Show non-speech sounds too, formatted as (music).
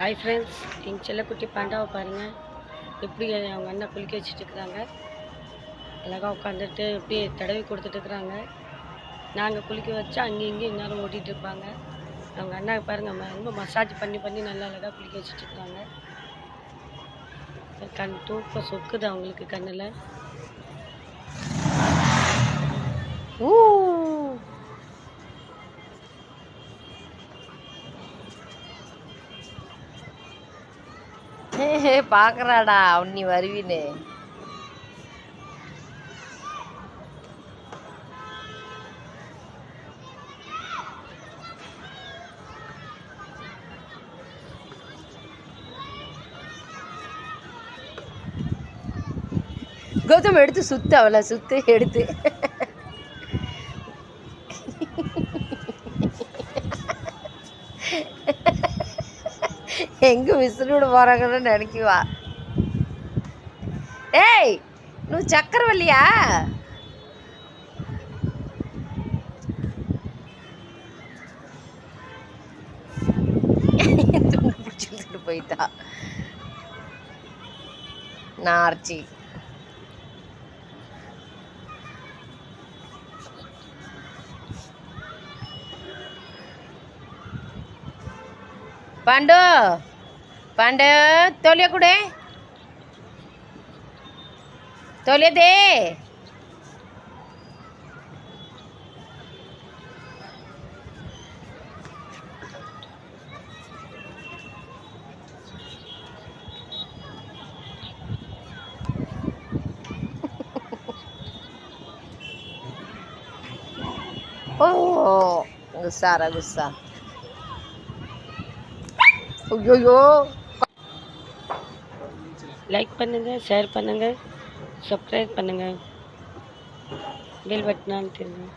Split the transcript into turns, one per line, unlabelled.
Hi friends எங்கள் செல்லக்குட்டி பாண்டாவை பாருங்கள் எப்படி அவங்க அண்ணன் குளிக்க வச்சுட்டு இருக்கிறாங்க அழகாக உட்காந்துட்டு அப்படியே தடவி கொடுத்துட்டு இருக்கிறாங்க நாங்கள் குளிக்க வச்சா அங்கேயும் இங்கேயும் எல்லோரும் ஓட்டிகிட்டு இருப்பாங்க. அவங்க அண்ணாவை பாருங்கள் ரொம்ப மசாஜ் பண்ணி பண்ணி நல்லா அழகாக குளிக்க வச்சுட்டு இருக்காங்க. கண் தூக்கம் சொக்குது அவங்களுக்கு கண்ணில். (laughs)
பாக்குறாடா நீ வருவின்னு. கௌதம் எடுத்து சுத்து அவளை சுத்து எடுத்து. (laughs) எங்கே விசிறுவிட போகிறாங்கன்னு நினைக்குவா? டேய் நீ சக்கரவல்லியா? பிடிச்சிட்டு போயிட்டா. நான் ஆர்ச்சி ಪಾಂಡ ತೋಲಿಯ ಕುಡೆ ತೋಲಿಯದೇ Oh, gussa ra gussa. Oh, yo yo.
Like பண்ணுங்கள் ஷேர் பண்ணுங்கள் சப்ஸ்கிரைப் பண்ணுங்கள் பெல் பட்டனான்னு தெரியுங்க